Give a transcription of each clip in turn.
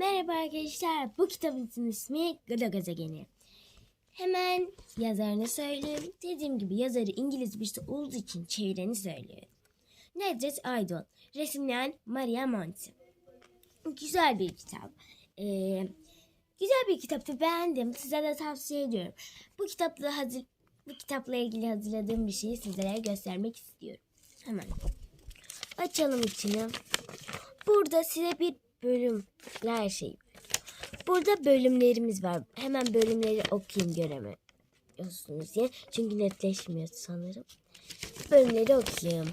Merhaba arkadaşlar. Bu kitabımızın ismi Gıda Gezegeni. Hemen yazarını söyleyeyim. Dediğim gibi yazarı İngiliz birisi olduğu için çevireni söylüyorum. Nedret Aydın. Resimleyen Maria Monti. Güzel bir kitap. Ee, güzel bir kitaptı. Beğendim. Size de tavsiye ediyorum. Bu kitapla hazır bu kitapla ilgili hazırladığım bir şeyi sizlere göstermek istiyorum. Hemen açalım içini. Burada size bir bölümler şey. Burada bölümlerimiz var. Hemen bölümleri okuyayım göremiyorsunuz diye. Çünkü netleşmiyor sanırım. Bölümleri okuyayım.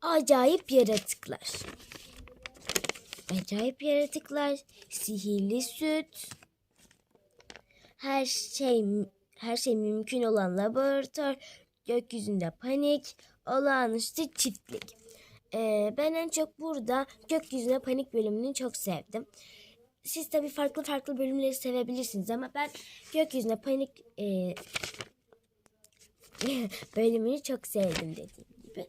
Acayip yaratıklar. Acayip yaratıklar, sihirli süt, her şey her şey mümkün olan laboratuvar, gökyüzünde panik, olağanüstü çiftlik. Ee, ben en çok burada gökyüzüne panik bölümünü çok sevdim. Siz tabii farklı farklı bölümleri sevebilirsiniz ama ben gökyüzüne panik e, bölümünü çok sevdim dediğim gibi.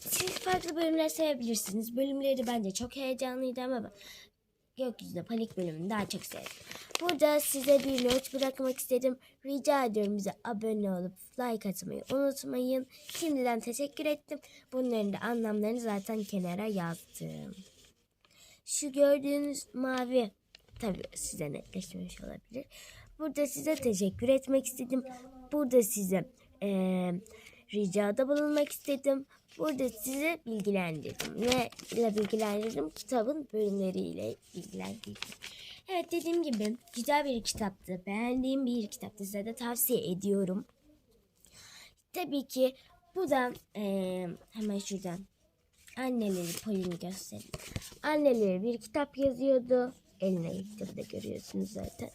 Siz farklı bölümler sevebilirsiniz. Bölümleri bence çok heyecanlıydı ama ben gökyüzüne panik bölümünü daha çok sevdim. Burada size bir not bırakmak istedim. Rica ediyorum bize abone olup like atmayı unutmayın. Şimdiden teşekkür ettim. Bunların da anlamlarını zaten kenara yazdım. Şu gördüğünüz mavi tabii size netleşmemiş olabilir. Burada size teşekkür etmek istedim. Burada size eee ricada bulunmak istedim. Burada sizi bilgilendirdim. Ne ile bilgilendirdim? Kitabın bölümleriyle bilgilendirdim. Evet dediğim gibi güzel bir kitaptı. Beğendiğim bir kitaptı. Size de tavsiye ediyorum. Tabii ki bu da eee, hemen şuradan anneleri Pauline göstereyim. Anneleri bir kitap yazıyordu. Eline kitabı da görüyorsunuz zaten.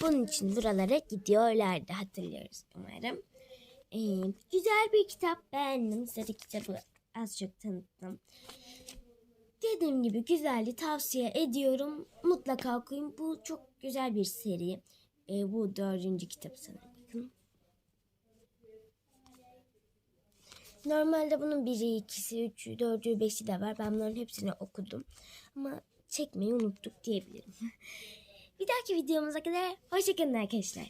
Bunun için buralara gidiyorlardı hatırlıyoruz umarım. Ee, güzel bir kitap beğendim. Size de kitabı az çok tanıttım. Dediğim gibi güzeldi tavsiye ediyorum. Mutlaka okuyun. Bu çok güzel bir seri. Ee, bu dördüncü kitap sanırım. Bakın. Normalde bunun biri, ikisi, üçü, dördü, beşi de var. Ben bunların hepsini okudum. Ama çekmeyi unuttuk diyebilirim. bir dahaki videomuza kadar hoşçakalın arkadaşlar.